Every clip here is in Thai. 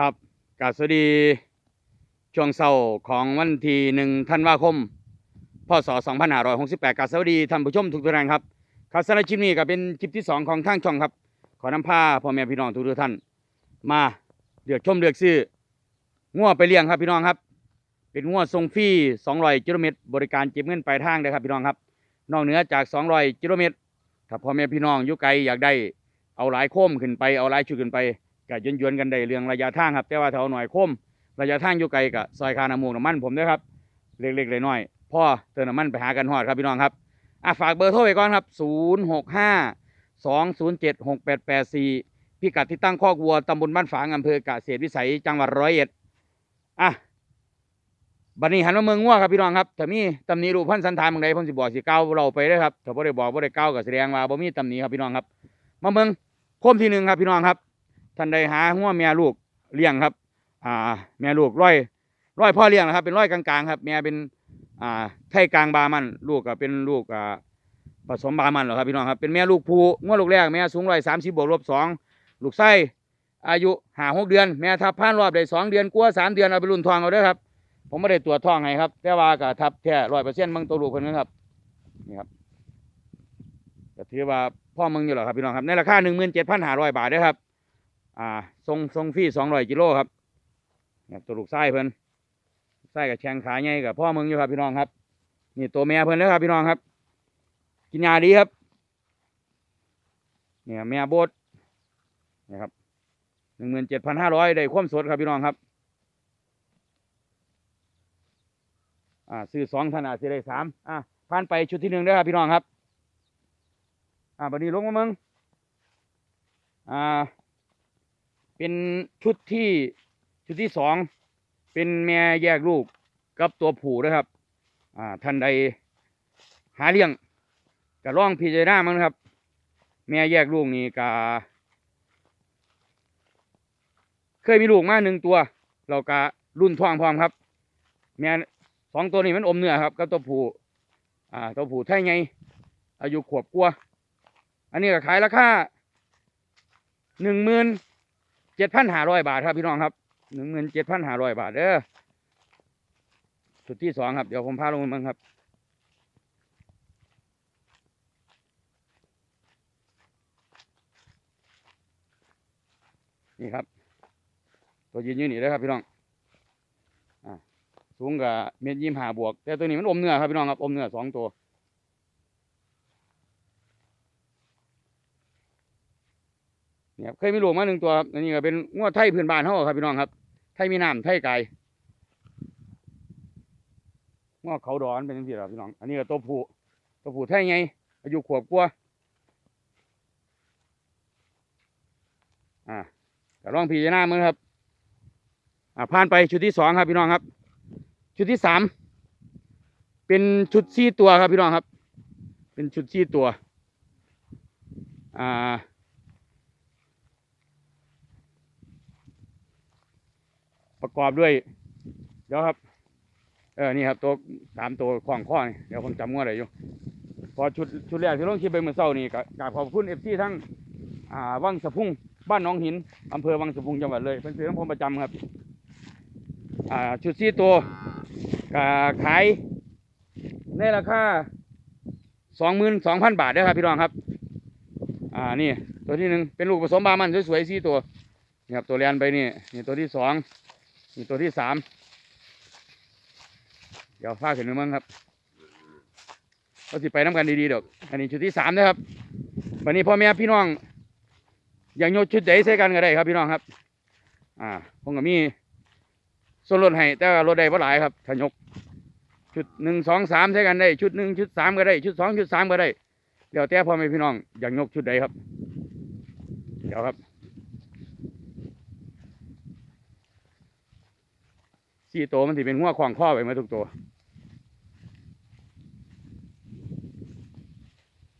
ครับกาสวัสดีช่วงเช้าของวันที่หนึ่งธันวาคม พศ 2568กราบสวัสดีท่านผู้ชมทุกท่านครับครับสำหรับคลิปนี้ก็เป็นคลิปที่สองของทางช่องครับ ขอนำพาพ่อแม่พี่น้องทุกท่าน มาเลือกชมเลือกซื้องัวไปเลี้ยงครับพี่น้องครับ เป็นงัวทรงฟรี200กิโลเมตรบริการเก็บเงินปลายทางเลยครับพี่น้องครับ นอกเหนือจาก 200กิโลเมตรถ้าพ่อแม่พี่น้องอยู่ไกลอยากได้เอาหลายโค้มขึ้นไปเอาหลายชุดขึ้นไป ก็ยนยวนๆกันได้เรื่องระยะทางครับแต่ว่าถ้าเอาหน่อยคมระยะทางอยู่ไกลกับซอยคาน้ำมูกน้ำมันผมด้อครับเล็กๆเลยน้อยพ่อเติมน้ำมันไปหากันฮอดครับพี่น้องครับอะฝากเบอร์โทรไว้ก่อนครับ 0 6 5 2 0 7 6 8 8 4 พิกัดที่ตั้งคอกวัวตำบลบ้านฝางอำเภอกเกษตรวิสัยจังหวัดร้อยเอ็ดอะบัดนี้หันมาเมืองงัวครับพี่น้องครับถ้ามีตำหนิรูปพันสันฐานบางใดผมสิบอกสิเก้าเราไปได้ครับถ้าบ่ได้บอกบ่ได้เก้าก็แสดงว่าบ่มีตำหนิครับพี่น้องครับ มาเมืองโคมที่หนึ่งครับพี่น้องครับ ท่านใดหาหัวแม่ลูกเลี้ยงครับ อ่า แม่ลูกร้อยร้อยพ่อเลี้ยงนะครับ เป็นร้อยกลางๆครับ แม่เป็นอ่าไทยกลางบามัน ลูกก็เป็นลูกอ่าผสมบามันเหรอครับพี่น้องครับเป็นแม่ลูกภูงวดลูกแรกแม่สูงร้อยสามสิบบวกลบสองลูกไส้อายุห้าหกเดือน แม่ทับผ่านรอบได้สองเดือนกลัวสามเดือนเอาไปรุ่นทองเอาด้อครับ ผมไม่ได้ตรวจทองให้ครับ แต่ว่าก็ทับแท้ร้อยเปอร์เซ็นต์บางตัวลูกเพิ่นนะครับนี่ครับก็ถือว่าพ่อมึงอยู่หรอครับพี่น้องครับในราคาหนึ่งหมื่นเจ็ดพันห้าร้อยบาทเด้ครับ อ่าทรงทรงฟีสองร้อยกิโลครับเนี่ยตัวลูกไส้เพิ่นไส้กับแชงขาใหญ่กับพ่อมึงอยู่ครับพี่น้องครับ นี่ตัวแม่เพิ่นเลยครับพี่น้องครับ กินยาดีครับ เนี่ยแม่โบดนี่ยครับหนึ่งหมื่นเจ็ดพันห้าร้อยได้ความสดครับพี่น้องครับ อ่าซื้อสองธนาซื้อได้สามอ่าผ่านไปชุดที่หนึ่งเด้ครับพี่น้องครับ อ่าบัดนี้ลงมาเมืองอ่า เป็นชุดที่ชุดที่สองเป็นแม่แยกลูกกับตัวผู้นะครับ อ่าท่านใดหาเลี้ยงก็ลองพิจารณามันครับ แม่แยกลูกนี่ก็เคยมีลูกมาหนึ่งตัว เราก็รุ่นท้องพร้อมครับ แม่สองตัวนี้มันอมเนื้อครับกับตัวผู้อ่าตัวผู้ไทยไงอายุขวบกว่าอันนี้ก็ขายราคาหนึ่งหมื่น เจ็ดพันห้าร้อยบาทครับพี่น้องครับหนึ่งหมื่นเจ็ดพันห้าร้อยบาทเด้อจุดที่สองครับ เดี๋ยวผมพาลงมาครับ นี่ครับ ตัวยืนยืนนี่เลยครับพี่น้องอ่าสูงกับเมตรยี่ห้าบวก แต่ตัวนี้มันอมเนื้อครับพี่น้องครับอมเนื้อสองตัว นี่ยครับเคยมีหลูกมาหนึ่งตัวครับอันนี้ก็เป็นงวดไทยพื้นบ้านเขาครับพี่น้องครับ ไทยมีน้ำไทยไก่งวดเขาดอนเป็นยังไงครับพี่น้อง อันนี้ก็ตัวผู้ตัวผู้ไทยไงอายุขวบกว่าอ่าก็ลองพิจารณามือครับ อ่าผ่านไปชุดที่สองครับพี่น้องครับ ชุดที่สามเป็นชุดสี่ตัวครับพี่น้องครับ เป็นชุดสี่ตัว อ่า ประกอบด้วย เดี๋ยวครับ เออนี่ครับตัวสามตัวขวางข้อนี่เดี๋ยวผมจำงวดได้อยู่ พอชุดชุดแรกที่ลงคลิปไปเมื่อเช้านี่ก็กราบขอบคุณเอฟซีทั้งอ่าวังสะพุ่งบ้านหน้องหินอำเภอวังสะพุ่งจังหวัดเลย เป็นซื้อของผมประจำครับ อ่าชุดซีตัวก็ขายในราคาสองหมื่นสองพันบาทเด้ครับพี่น้องครับ อ่านี่ตัวที่หนึ่งเป็นลูกผสมบามันสวยๆสี่ตัวนี่ครับตัวเรียนไปนี่นี่ตัวที่สอง นี่ตัวที่สาม เดี๋ยวฟาขึ้นมาเมืองครับเราสิไปน้ำกันดีๆเดอก อันนี้ชุดที่สามนะครับ วันนี้พ่อแม่พี่น้อง อย่างโยชุดใดใส่กันก็ได้ครับพี่น้องครับ อ่าผมก็มีส่วนลดให้แต่ว่ารถได้บ่หลายครับถ้ายก ชุดหนึ่งสองสามใช้กันได้ ชุดหนึ่งชุดสามก็ได้ ชุดสองชุดสามก็ได้เดี๋ยวแต่พ่อแม่พี่น้อง อยากยกชุดใดครับ เดี๋ยวครับ สี่ตัวมันสิเป็นหัวขวางข้อไปหมาทุกตัว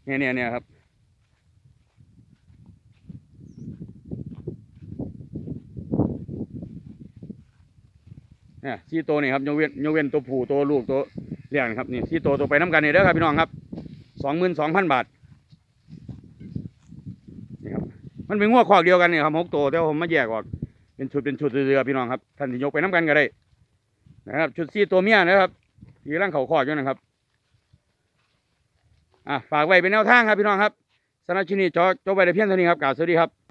เนี่ยเนี่ยเนี่ยครับเนี่ยสี่ตัวนี่ครับโยเว้นยเว้นตัวผู้ตัวลูกตัวเลี้ยงครับนี่สี่ตัวตัวไปน้ำกันนี่เด้อครับพี่น้องครับสองหมื่นสองพันบาทนี่ครับมันเป็นงัวขอกเดียวกันนี่ครับหกตัวแต่ผมมาแยกออกเป็นชุดเป็นชุดเรือๆพี่น้องครับท่านที่ยกไปน้ำกันก็ได้ นะครับ ชุดซีตัวเมียนะครับที่ร่างเขาคอดอยู่นะครับอะฝากไว้เป็นแนวทางครับพี่น้องครับสำหรับชินีจอจบไปได้เพียงเท่านี้ครับกล่าวสวัสดีครับ